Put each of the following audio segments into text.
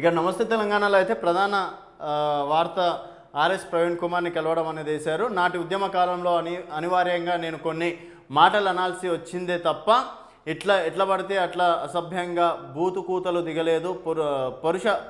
ఇక నమస్తే తెలంగాణలో అయితే ప్రధాన వార్త ఆర్ఎస్ ప్రవీణ్ కుమార్ని కలవడం అనేది వేశారు. నాటి ఉద్యమ కాలంలో అని అనివార్యంగా నేను కొన్ని మాటలు అనాల్సి వచ్చిందే తప్ప ఇట్లా ఎట్లా పడితే అట్లా అసభ్యంగా బూతు కూతలు దిగలేదు పురు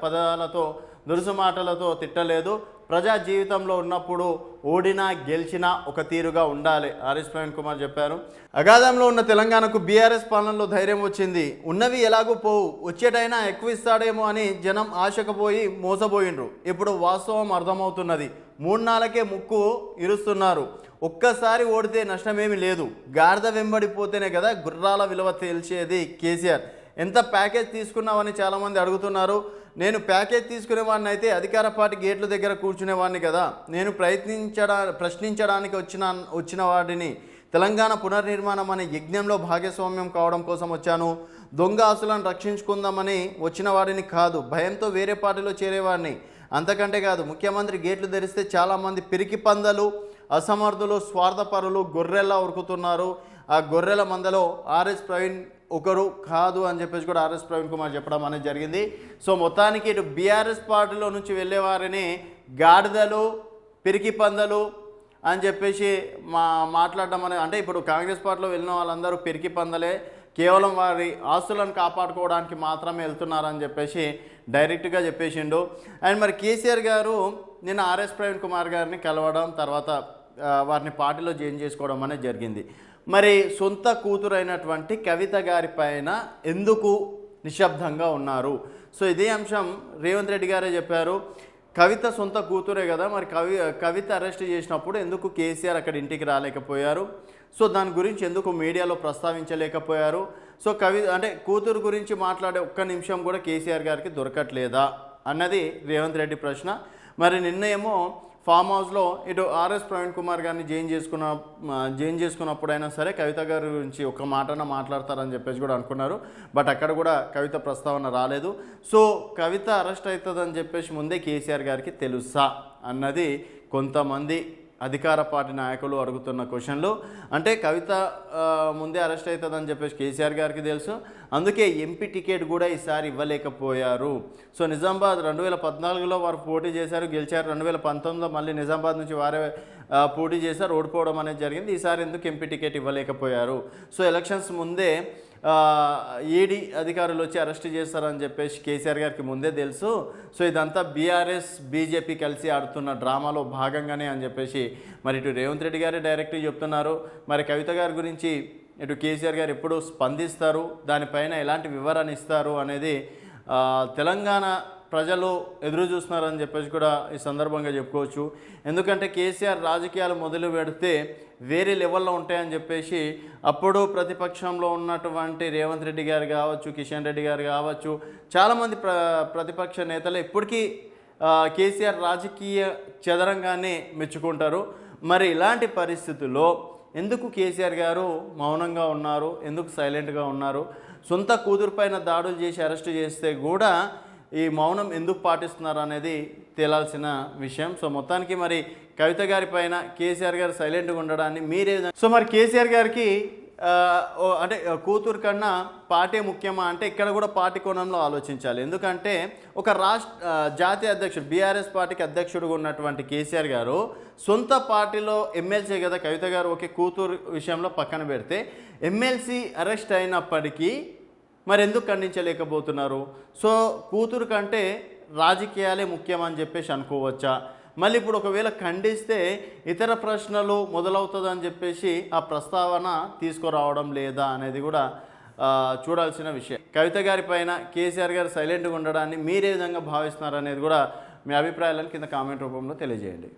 పదాలతో దురుసు మాటలతో తిట్టలేదు. ప్రజా జీవితంలో ఉన్నప్పుడు ఓడినా గెలిచినా ఒక తీరుగా ఉండాలి. ఆర్ఎస్ ప్రవీణ్ కుమార్ చెప్పారు. అగాధంలో ఉన్న తెలంగాణకు బీఆర్ఎస్ పాలనలో ధైర్యం వచ్చింది. ఉన్నవి ఎలాగూ పోవు. వచ్చేటైనా ఎక్కువ ఇస్తాడేమో అని జనం ఆశకపోయి మోసపోయిండ్రు. ఇప్పుడు వాస్తవం అర్థమవుతున్నది. మూడు నాళ్ళకే ముక్కు ఇరుస్తున్నారు. ఒక్కసారి ఓడితే నష్టమేమీ లేదు. గాడిద వెంబడిపోతేనే కదా గుర్రాల విలువ తేల్చేది కేసీఆర్. ఎంత ప్యాకేజ్ తీసుకున్నావని చాలామంది అడుగుతున్నారు. నేను ప్యాకేజ్ తీసుకునేవాడిని అయితే అధికార పార్టీ గేట్ల దగ్గర కూర్చునేవాడిని కదా. నేను ప్రయత్నించడా ప్రశ్నించడానికి వచ్చిన వచ్చిన వాడిని. తెలంగాణ పునర్నిర్మాణం అనే యజ్ఞంలో భాగస్వామ్యం కావడం కోసం వచ్చాను. దొంగ ఆస్తులను రక్షించుకుందామని వచ్చిన వాడిని కాదు భయంతో వేరే పార్టీలో చేరేవాడిని. అంతకంటే కాదు ముఖ్యమంత్రి గేట్లు ధరిస్తే చాలామంది పిరికి పందలు అసమర్థులు స్వార్థపరులు గొర్రెల్లా ఉరుకుతున్నారు. ఆ గొర్రెల మందలో ఆర్ఎస్ ప్రవీణ్ ఒకరు కాదు అని చెప్పేసి కూడా ఆర్ఎస్ ప్రవీణ్ కుమార్ చెప్పడం అనేది జరిగింది. సో మొత్తానికి ఇటు బీఆర్ఎస్ పార్టీలో నుంచి వెళ్ళేవారిని గాడిదలు పిరికి పందలు అని చెప్పేసి మా మాట్లాడడం అనేది అంటే ఇప్పుడు కాంగ్రెస్ పార్టీలో వెళ్ళిన వాళ్ళందరూ పిరికి పందలే. కేవలం వారి ఆస్తులను కాపాడుకోవడానికి మాత్రమే వెళ్తున్నారని చెప్పేసి డైరెక్ట్గా చెప్పేసిండు. అండ్ మరి కేసీఆర్ గారు నిన్న ఆర్ఎస్ ప్రవీణ్ కుమార్ గారిని కలవడం తర్వాత వారిని పార్టీలో జాయిన్ చేసుకోవడం అనేది జరిగింది. మరి సొంత కూతురైనటువంటి కవిత గారి పైన ఎందుకు నిశ్శబ్దంగా ఉన్నారు? సో ఇదే అంశం రేవంత్ రెడ్డి గారే చెప్పారు. కవిత సొంత కూతురే కదా మరి కవి కవిత అరెస్ట్ చేసినప్పుడు ఎందుకు కేసీఆర్ అక్కడ ఇంటికి రాలేకపోయారు? సో దాని గురించి ఎందుకు మీడియాలో ప్రస్తావించలేకపోయారు? సో కవి అంటే కూతురు గురించి మాట్లాడే ఒక్క నిమిషం కూడా కేసీఆర్ గారికి దొరకట్లేదా? అన్నది రేవంత్ రెడ్డి ప్రశ్న. మరి నిన్న ఏమో ఫామ్ హౌస్లో ఇటు ఆర్ఎస్ ప్రవీణ్ కుమార్ గారిని జైన్ చేసుకున్న జైన్ చేసుకున్నప్పుడైనా సరే కవిత గారి గురించి ఒక మాటన మాట్లాడతారని చెప్పేసి కూడా అనుకున్నారు. బట్ అక్కడ కూడా కవిత ప్రస్తావన రాలేదు. సో కవిత అరెస్ట్ అవుతుందని చెప్పేసి ముందే కేసీఆర్ గారికి తెలుసా అన్నది కొంతమంది అధికార పార్టీ నాయకులు అడుగుతున్న క్వశ్చన్లు. అంటే కవిత ముందే అరెస్ట్ అవుతుందని చెప్పేసి కేసీఆర్ గారికి తెలుసు. అందుకే ఎంపీ టికెట్ కూడా ఈసారి ఇవ్వలేకపోయారు. సో నిజామాబాద్ రెండు వేల పద్నాలుగులో వారు పోటీ చేశారు. గెలిచారు రెండు వేల పంతొమ్మిదిలో మళ్ళీ నిజామాబాద్ నుంచి వారే పోటీ చేశారు. ఓడిపోవడం అనేది జరిగింది. ఈసారి ఎందుకు ఎంపీ టికెట్ ఇవ్వలేకపోయారు? సో ఎలక్షన్స్ ముందే ఈడీ అధికారులు వచ్చి అరెస్ట్ చేస్తారని చెప్పేసి కేసీఆర్ గారికి ముందే తెలుసు. సో ఇదంతా బీఆర్ఎస్ బీజేపీ కలిసి ఆడుతున్న డ్రామాలో భాగంగానే అని చెప్పేసి మరి ఇటు రేవంత్ రెడ్డి గారే డైరెక్ట్గా చెప్తున్నారు. మరి కవిత గారి గురించి ఇటు కేసీఆర్ గారు ఎప్పుడు స్పందిస్తారు. దానిపైన ఎలాంటి వివరణ ఇస్తారు అనేది తెలంగాణ ప్రజలు ఎదురు చూస్తున్నారని చెప్పేసి కూడా ఈ సందర్భంగా చెప్పుకోవచ్చు. ఎందుకంటే కేసీఆర్ రాజకీయాలు మొదలు పెడితే వేరే లెవెల్లో ఉంటాయని చెప్పేసి అప్పుడు ప్రతిపక్షంలో ఉన్నటువంటి రేవంత్ రెడ్డి గారు కావచ్చు కిషన్ రెడ్డి గారు కావచ్చు చాలామంది ప్ర ప్రతిపక్ష నేతలు ఇప్పటికీ కేసీఆర్ రాజకీయ చదరంగానే మెచ్చుకుంటారు. మరి ఇలాంటి పరిస్థితుల్లో ఎందుకు కేసీఆర్ గారు మౌనంగా ఉన్నారు? ఎందుకు సైలెంట్గా ఉన్నారు? సొంత కూతురు పైన దాడులు చేసి అరెస్ట్ చేస్తే కూడా ఈ మౌనం ఎందుకు పాటిస్తున్నారు అనేది తేలాల్సిన విషయం. సో మొత్తానికి మరి కవిత గారి పైన కేసీఆర్ గారు సైలెంట్గా ఉండడాన్ని మీరే సో మరి కేసీఆర్ గారికి ఓ అంటే కూతురు కన్నా పార్టీ ముఖ్యమా అంటే ఇక్కడ కూడా పార్టీ కోణంలో ఆలోచించాలి. ఎందుకంటే ఒక రాష్ట్ర జాతీయ అధ్యక్షుడు బీఆర్ఎస్ పార్టీకి అధ్యక్షుడుగా ఉన్నటువంటి కేసీఆర్ గారు సొంత పార్టీలో ఎమ్మెల్సీ కదా కవిత గారు ఒకే కూతురు విషయంలో పక్కన పెడితే ఎమ్మెల్సీ అరెస్ట్ అయినప్పటికీ మరి ఎందుకు ఖండించలేకపోతున్నారు? సో కూతురు కంటే రాజకీయాలే ముఖ్యమని చెప్పేసి అనుకోవచ్చా? మళ్ళీ ఇప్పుడు ఒకవేళ ఖండిస్తే ఇతర ప్రశ్నలు మొదలవుతుందని చెప్పేసి ఆ ప్రస్తావన తీసుకురావడం లేదా అనేది కూడా చూడాల్సిన విషయం. కవిత గారి పైన కేసీఆర్ గారు సైలెంట్గా ఉండడాన్ని మీరే విధంగా భావిస్తున్నారు అనేది కూడా మీ అభిప్రాయాలను కింద కామెంట్ రూపంలో తెలియజేయండి.